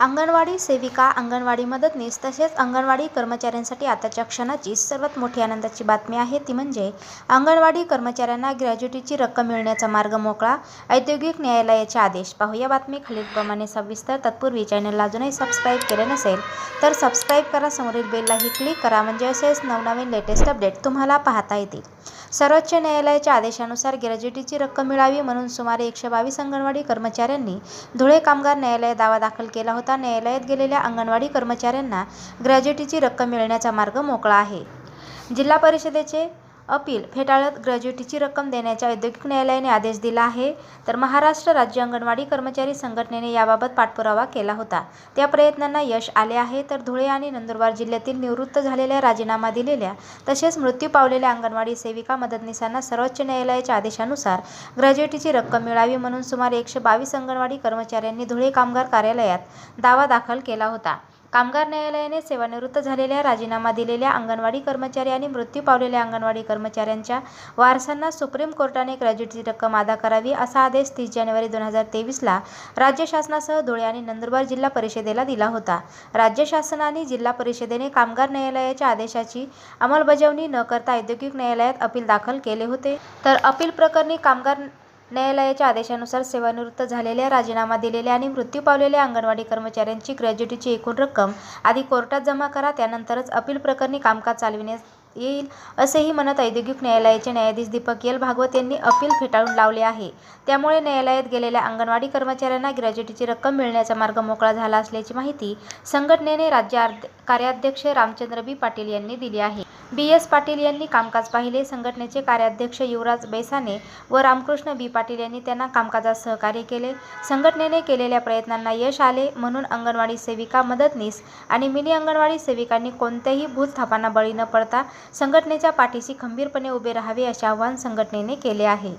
अंगणवाडी सेविका अंगणवाडी मदतनीस तसेच अंगणवाडी कर्मचाऱ्यांसाठी आताच्या क्षणाची सर्वात मोठी आनंदाची बातमी आहे. ती म्हणजे अंगणवाडी कर्मचाऱ्यांना ग्रॅज्युटीची रक्कम मिळण्याचा मार्ग मोकळा औद्योगिक न्यायालयाचे आदेश. पाहूया बातमी. खालीलप्रमाणे सविस्तर. तत्पूर्वी चॅनलला अजूनही सबस्क्राईब केले नसेल तर सबस्क्राईब करा. समोरील बेललाही क्लिक करा. म्हणजे असेच नवनवीन लेटेस्ट अपडेट तुम्हाला पाहता येतील. सर्वोच्च न्यायालयाच्या आदेशानुसार ग्रॅज्युटीची रक्कम मिळावी म्हणून सुमारे एकशे बावीस अंगणवाडी कर्मचाऱ्यांनी धुळे कामगार न्यायालयात दावा दाखल केला होता. न्यायालयात गेलेल्या अंगणवाडी कर्मचाऱ्यांना ग्रॅज्युटीची रक्कम मिळण्याचा मार्ग मोकळा आहे. जिल्हा परिषदेचे अपील. फेटाळत ग्रॅज्युटीची रक्कम देण्याच्या औद्योगिक न्यायालयाने आदेश दिला आहे. तर महाराष्ट्र राज्य अंगणवाडी कर्मचारी संघटनेने याबाबत पाठपुरावा केला होता. त्या प्रयत्नांना यश आले आहे. तर धुळे आणि नंदुरबार जिल्ह्यातील निवृत्त झालेल्या राजीनामा दिलेल्या तसेच मृत्यू पावलेल्या अंगणवाडी सेविका मदतनीसांना सर्वोच्च न्यायालयाच्या आदेशानुसार ग्रॅज्युटीची रक्कम मिळावी म्हणून सुमारे एकशे बावीस अंगणवाडी कर्मचाऱ्यांनी धुळे कामगार कार्यालयात दावा दाखल केला होता. कामगार न्यायालयाने सेवानिवृत्त झालेल्या राजीनामा दिलेल्या अंगणवाडी कर्मचारी आणि मृत्यू पावलेल्या अंगणवाडी कर्मचाऱ्यांच्या वारसांना सुप्रीम कोर्टाने ग्रॅज्युटीची रक्कम अदा करावी असा आदेश तीस जानेवारी दोन हजार तेवीसला राज्य शासनासह धुळे आणि नंदुरबार जिल्हा परिषदेला दिला होता. राज्य शासनाने जिल्हा परिषदेने कामगार न्यायालयाच्या आदेशाची अंमलबजावणी न करता औद्योगिक न्यायालयात अपील दाखल केले होते. तर अपील प्रकरणी कामगार न्यायालयाच्या आदेशानुसार सेवानिवृत्त झालेल्या राजीनामा दिलेल्या आणि मृत्यू पावलेल्या अंगणवाडी कर्मचाऱ्यांची ग्रॅज्युटीची एकूण रक्कम आधी कोर्टात जमा करा त्यानंतरच अपील प्रकरणी कामकाज चालविण्यात येईल असेही म्हणत औद्योगिक न्यायालयाचे न्यायाधीश दीपक एल. भागवत यांनी अपील फेटाळून लावले आहे. त्यामुळे न्यायालयात गेलेल्या अंगणवाडी कर्मचाऱ्यांना ग्रॅज्युटीची रक्कम मिळण्याचा मार्ग मोकळा झाला असल्याची माहिती संघटनेने राज्य आर्ध- कार्याध्यक्ष रामचंद्र बी. पाटील यांनी दिली आहे. बी. एस. पाटील यांनी कामकाज पाहिले. संघटनेचे कार्याध्यक्ष युवराज बैसाने व रामकृष्ण बी. पाटील यांनी त्यांना कामकाजात सहकार्य केले. संघटनेने केलेल्या प्रयत्नांना यश आले. म्हणून अंगणवाडी सेविका मदतनीस आणि मिनी अंगणवाडी सेविकांनी कोणत्याही भूलथापांना बळी न पडता संघटनेच्या पाठीशी खंबीरपणे उभे राहावे असे आवाहन संघटनेने केले आहे.